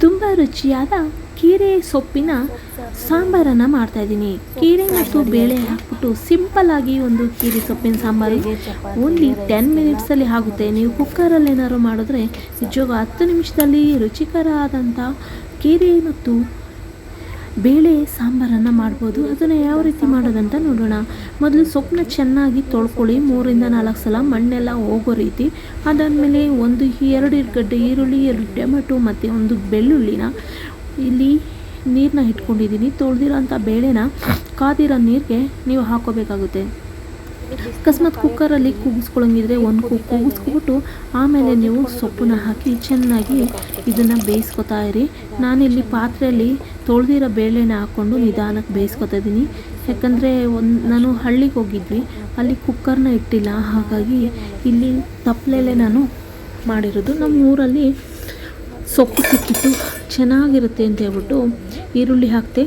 ತುಂಬ ರುಚಿಯಾದ ಕೀರೆ ಸೊಪ್ಪಿನ ಸಾಂಬಾರನ್ನು ಮಾಡ್ತಾಯಿದ್ದೀನಿ ಕೀರೆ ಮತ್ತು ಬೇಳೆ ಹಾಕ್ಬಿಟ್ಟು ಸಿಂಪಲ್ಲಾಗಿ ಒಂದು ಕೀರೆ ಸೊಪ್ಪಿನ ಸಾಂಬಾರು ಓನ್ಲಿ ಟೆನ್ ಮಿನಿಟ್ಸಲ್ಲಿ ಆಗುತ್ತೆ. ನೀವು ಕುಕ್ಕರಲ್ಲಿ ಏನಾದ್ರು ಮಾಡಿದ್ರೆ ನಿಜವಾಗ ಹತ್ತು ನಿಮಿಷದಲ್ಲಿ ರುಚಿಕರ ಆದಂಥ ಕೀರೆ ಮತ್ತು ಬೇಳೆ ಸಾಂಬಾರನ್ನು ಮಾಡ್ಬೋದು. ಅದನ್ನು ಯಾವ ರೀತಿ ಮಾಡೋದಂತ ನೋಡೋಣ. ಮೊದಲು ಸೊಪ್ಪನ್ನ ಚೆನ್ನಾಗಿ ತೊಳ್ಕೊಳ್ಳಿ. ಮೂರಿಂದ ನಾಲ್ಕು ಸಲ ಮಣ್ಣೆಲ್ಲ ಹೋಗೋ ರೀತಿ. ಅದಾದಮೇಲೆ ಒಂದು ಎರಡು ಗಡ್ಡೆ ಈರುಳ್ಳಿ, ಎರಡು ಟೊಮೆಟೊ ಮತ್ತು ಒಂದು ಬೆಳ್ಳುಳ್ಳಿನ ಇಲ್ಲಿ ನೀರನ್ನ ಇಟ್ಕೊಂಡಿದ್ದೀನಿ ತೊಳೆದಿರೋಂಥ ಬೇಳೆನ ಕಾದಿರೋ ನೀರಿಗೆ ನೀವು ಹಾಕೋಬೇಕಾಗುತ್ತೆ. ಅಕಸ್ಮಾತ್ ಕುಕ್ಕರಲ್ಲಿ ಕೂಗಿಸ್ಕೊಳಂಗಿದ್ರೆ ಒಂದು ಕು ಕೂಗಿಸ್ಕೊಬಿಟ್ಟು ಆಮೇಲೆ ನೀವು ಸೊಪ್ಪನ್ನ ಹಾಕಿ ಚೆನ್ನಾಗಿ ಇದನ್ನು ಬೇಯಿಸ್ಕೊತಾ ಇರಿ. ನಾನಿಲ್ಲಿ ಪಾತ್ರೆಯಲ್ಲಿ ತೊಳೆದಿರೋ ಬೇಳೆನ ಹಾಕ್ಕೊಂಡು ನಿಧಾನಕ್ಕೆ ಬೇಯಿಸ್ಕೊತಾ ಇದ್ದೀನಿ. ಯಾಕಂದರೆ ಒಂದು ನಾನು ಹಳ್ಳಿಗೆ ಹೋಗಿದ್ವಿ. ಅಲ್ಲಿ ಕುಕ್ಕರ್ನ ಇಟ್ಟಿಲ್ಲ. ಹಾಗಾಗಿ ಇಲ್ಲಿ ತಪ್ಪಲೆಲೆ ನಾನು ಮಾಡಿರೋದು. ನಮ್ಮ ಊರಲ್ಲಿ ಸೊಪ್ಪು ಸಿಕ್ಕಿತ್ತು. ಚೆನ್ನಾಗಿರುತ್ತೆ ಅಂತ ಹೇಳ್ಬಿಟ್ಟು ಈರುಳ್ಳಿ ಹಾಕ್ತೆ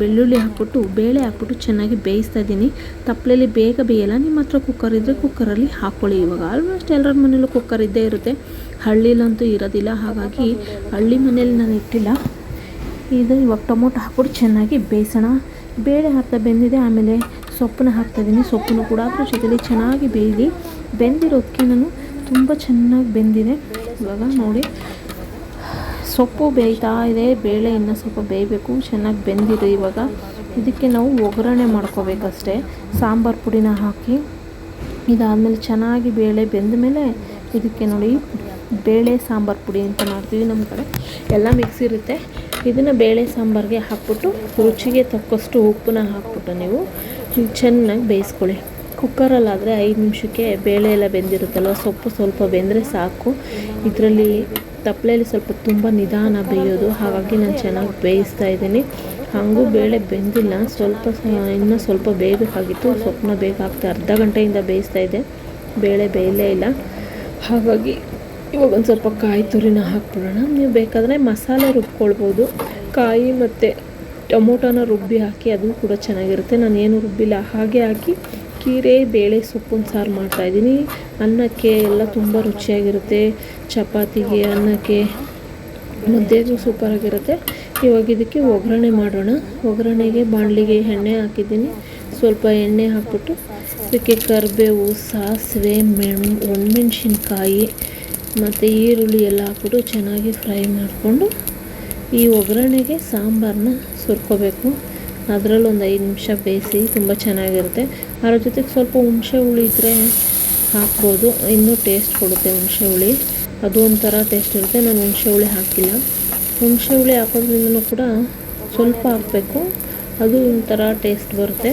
ಬೆಳ್ಳುಳ್ಳಿ ಹಾಕ್ಬಿಟ್ಟು, ಬೇಳೆ ಹಾಕ್ಬಿಟ್ಟು ಚೆನ್ನಾಗಿ ಬೇಯಿಸ್ತಾ ಇದ್ದೀನಿ. ತಪ್ಪಲೆಯಲ್ಲಿ ಬೇಗ ಬೇಯಲ್ಲ, ನಿಮ್ಮ ಹತ್ರ ಕುಕ್ಕರ್ ಇದ್ದರೆ ಕುಕ್ಕರಲ್ಲಿ ಹಾಕ್ಕೊಳ್ಳಿ ಇವಾಗ ಆಲ್ಮೋಸ್ಟ್ ಎಲ್ಲರ ಮನೇಲೂ ಕುಕ್ಕರ್ ಇದ್ದೇ ಇರುತ್ತೆ. ಹಳ್ಳಿಲಂತೂ ಇರೋದಿಲ್ಲ, ಹಾಗಾಗಿ ಹಳ್ಳಿ ಮನೇಲಿ ನಾನು ಇಟ್ಟಿಲ್ಲ. ಇದು ಇವಾಗ ಟೊಮೊಟೊ ಹಾಕ್ಬಿಟ್ಟು ಚೆನ್ನಾಗಿ ಬೇಯಿಸೋಣ. ಬೇಳೆ ಹಾಕ್ತಾ ಬೆಂದಿದೆ, ಆಮೇಲೆ ಸೊಪ್ಪನ್ನ ಹಾಕ್ತಾಯಿದ್ದೀನಿ ಸೊಪ್ಪನ್ನು ಕೂಡ ಅದ್ರ ಜೊತೆಲಿ ಚೆನ್ನಾಗಿ ಬೇಯಲಿ ಬೆಂದಿರೋದಕ್ಕೆ ನಾನು ತುಂಬ ಚೆನ್ನಾಗಿ ಬೆಂದಿದೆ. ಇವಾಗ ನೋಡಿ. ಸೊಪ್ಪು ಬೇಯ್ತಾ ಇದೆ ಬೇಳೆ ಇನ್ನೂ ಸ್ವಲ್ಪ ಬೇಯಬೇಕು, ಚೆನ್ನಾಗಿ ಬೆಂದಿದೆ ಇವಾಗ. ಇದಕ್ಕೆ ನಾವು ಒಗ್ಗರಣೆ ಮಾಡ್ಕೋಬೇಕಷ್ಟೇ. ಸಾಂಬಾರು ಪುಡಿನ ಹಾಕಿ, ಇದಾದಮೇಲೆ ಚೆನ್ನಾಗಿ ಬೇಳೆ ಬೆಂದ ಮೇಲೆ ಇದಕ್ಕೆ ನೋಡಿ ಬೇಳೆ ಸಾಂಬಾರು ಪುಡಿ ಅಂತ ಮಾಡ್ತೀವಿ ನಮ್ಮ ಕಡೆ. ಎಲ್ಲ ಮಿಕ್ಸ್ ಇರುತ್ತೆ. ಇದನ್ನು ಬೇಳೆ ಸಾಂಬಾರಿಗೆ ಹಾಕ್ಬಿಟ್ಟು ರುಚಿಗೆ ತಕ್ಕಷ್ಟು ಉಪ್ಪನ್ನ ಹಾಕ್ಬಿಟ್ಟು ನೀವು ಚೆನ್ನಾಗಿ ಬೇಯಿಸ್ಕೊಳ್ಳಿ. ಕುಕ್ಕರಲ್ಲಾದರೆ ಐದು ನಿಮಿಷಕ್ಕೆ ಬೇಳೆ ಎಲ್ಲ ಬೆಂದಿರುತ್ತಲ್ವ? ಸೊಪ್ಪು ಸ್ವಲ್ಪ ಬೆಂದರೆ ಸಾಕು. ಇದರಲ್ಲಿ ತಪ್ಪಲೆಯಲ್ಲಿ ಸ್ವಲ್ಪ ತುಂಬ ನಿಧಾನ ಬೇಯೋದು. ಹಾಗಾಗಿ ನಾನು ಚೆನ್ನಾಗಿ ಬೇಯಿಸ್ತಾ ಇದ್ದೀನಿ. ಹಾಗೂ ಬೇಳೆ ಬೆಂದಿಲ್ಲ. ಸ್ವಲ್ಪ ಇನ್ನೂ ಸ್ವಲ್ಪ ಬೇಯಬೇಕಾಗಿತ್ತು ಸೊಪ್ಪನ್ನ ಬೇಗ ಹಾಕ್ತಾ ಅರ್ಧ ಗಂಟೆಯಿಂದ ಬೇಯಿಸ್ತಾ ಇದ್ದೆ. ಬೇಳೆ ಬೇಯಲೇ ಇಲ್ಲ. ಹಾಗಾಗಿ ಇವಾಗ ಒಂದು ಸ್ವಲ್ಪ ಕಾಯಿ ತುರಿನ ಹಾಕ್ಬಿಡೋಣ. ನೀವು ಬೇಕಾದರೆ ಮಸಾಲೆ ರುಬ್ಕೊಳ್ಬೋದು. ಕಾಯಿ ಮತ್ತು ಟೊಮೊಟೊನ ರುಬ್ಬಿ ಹಾಕಿ ಅದು ಕೂಡ ಚೆನ್ನಾಗಿರುತ್ತೆ. ನಾನು ಏನು ರುಬ್ಬಿಲ್ಲ. ಹಾಗೆ ಹಾಕಿ ಕೀರೆ, ಬೇಳೆ ಸೊಪ್ಪಿನ ಸಾರು ಮಾಡ್ತಾಯಿದ್ದೀನಿ ಅನ್ನಕ್ಕೆ ಎಲ್ಲ ತುಂಬ ರುಚಿಯಾಗಿರುತ್ತೆ. ಚಪಾತಿಗೆ ಅನ್ನಕ್ಕೆ ಮುದ್ದೆಗೂ ಸೂಪರಾಗಿರುತ್ತೆ ಇವಾಗ ಇದಕ್ಕೆ ಒಗ್ಗರಣೆ ಮಾಡೋಣ. ಒಗ್ಗರಣೆಗೆ ಬಾಣಲಿಗೆ ಎಣ್ಣೆ ಹಾಕಿದ್ದೀನಿ. ಸ್ವಲ್ಪ ಎಣ್ಣೆ ಹಾಕ್ಬಿಟ್ಟು ಇದಕ್ಕೆ ಕರಿಬೇವು, ಸಾಸಿವೆ, ಮೆಣ್, ಒಣಮೆಣ್ಸಿನ್ಕಾಯಿ ಮತ್ತು ಈರುಳ್ಳಿ ಎಲ್ಲ ಹಾಕ್ಬಿಟ್ಟು ಚೆನ್ನಾಗಿ ಫ್ರೈ ಮಾಡಿಕೊಂಡು ಈ ಒಗ್ಗರಣೆಗೆ ಸಾಂಬಾರನ್ನ ಸುರ್ಕೋಬೇಕು. ಅದರಲ್ಲಿ ಒಂದು ಐದು ನಿಮಿಷ ಬೇಯಿಸಿ ತುಂಬ ಚೆನ್ನಾಗಿರುತ್ತೆ. ಅದ್ರ ಜೊತೆಗೆ ಸ್ವಲ್ಪ ಹುಣಸೆ ಹುಳಿ ಇದ್ದರೆ ಹಾಕ್ಬೋದು. ಇನ್ನೂ ಟೇಸ್ಟ್ ಕೊಡುತ್ತೆ ಹುಣಸೆ ಹುಳಿ. ಅದು ಒಂಥರ ಟೇಸ್ಟ್ ಇರುತ್ತೆ. ನಾನು ಹುಣಸೆ ಹುಳಿ ಹಾಕಿಲ್ಲ. ಹುಣಸೆ ಹುಳಿ ಹಾಕೋದ್ರಿಂದ ಕೂಡ ಸ್ವಲ್ಪ ಹಾಕಬೇಕು. ಅದು ಒಂಥರ ಟೇಸ್ಟ್ ಬರುತ್ತೆ.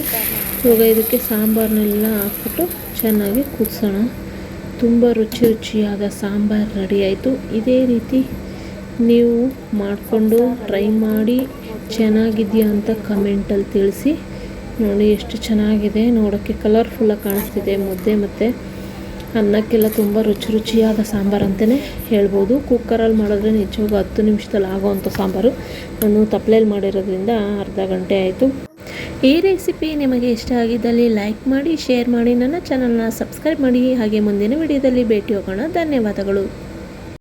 ಇವಾಗ ಇದಕ್ಕೆ ಸಾಂಬಾರನ್ನೆಲ್ಲ ಹಾಕ್ಬಿಟ್ಟು ಚೆನ್ನಾಗಿ ಕುದಿಸೋಣ. ತುಂಬ ರುಚಿ ರುಚಿಯಾದ ಸಾಂಬಾರು ರೆಡಿ ಆಯಿತು. ಇದೇ ರೀತಿ ನೀವು ಮಾಡಿಕೊಂಡು ಟ್ರೈ ಮಾಡಿ. ಚೆನ್ನಾಗಿದೆಯಾ ಅಂತ ಕಮೆಂಟಲ್ಲಿ ತಿಳಿಸಿ. ನೋಡಿ ಎಷ್ಟು ಚೆನ್ನಾಗಿದೆ. ನೋಡೋಕ್ಕೆ ಕಲರ್ಫುಲ್ಲಾಗಿ ಕಾಣಿಸ್ತಿದೆ. ಮುದ್ದೆ ಮತ್ತು ಅನ್ನಕ್ಕೆಲ್ಲ ತುಂಬ ರುಚಿ ರುಚಿಯಾದ ಸಾಂಬಾರು ಅಂತಲೇ ಹೇಳ್ಬೋದು. ಕುಕ್ಕರಲ್ಲಿ ಮಾಡಿದ್ರೆ ನಿಜವಾಗ ಹತ್ತು ನಿಮಿಷದಲ್ಲಿ ಆಗೋವಂಥ ಸಾಂಬಾರು. ನಾನು ತಪ್ಪಲೆಯಲ್ಲಿ ಮಾಡಿರೋದ್ರಿಂದ ಅರ್ಧ ಗಂಟೆ ಆಯಿತು. ಈ ರೆಸಿಪಿ ನಿಮಗೆ ಇಷ್ಟ ಆಗಿದ್ದಲ್ಲಿ ಲೈಕ್ ಮಾಡಿ ಶೇರ್ ಮಾಡಿ. ನನ್ನ ಚಾನಲ್ನ ಸಬ್ಸ್ಕ್ರೈಬ್ ಮಾಡಿ. ಹಾಗೆ ಮುಂದಿನ ವಿಡಿಯೋದಲ್ಲಿ ಭೇಟಿ ಹೋಗೋಣ. ಧನ್ಯವಾದಗಳು.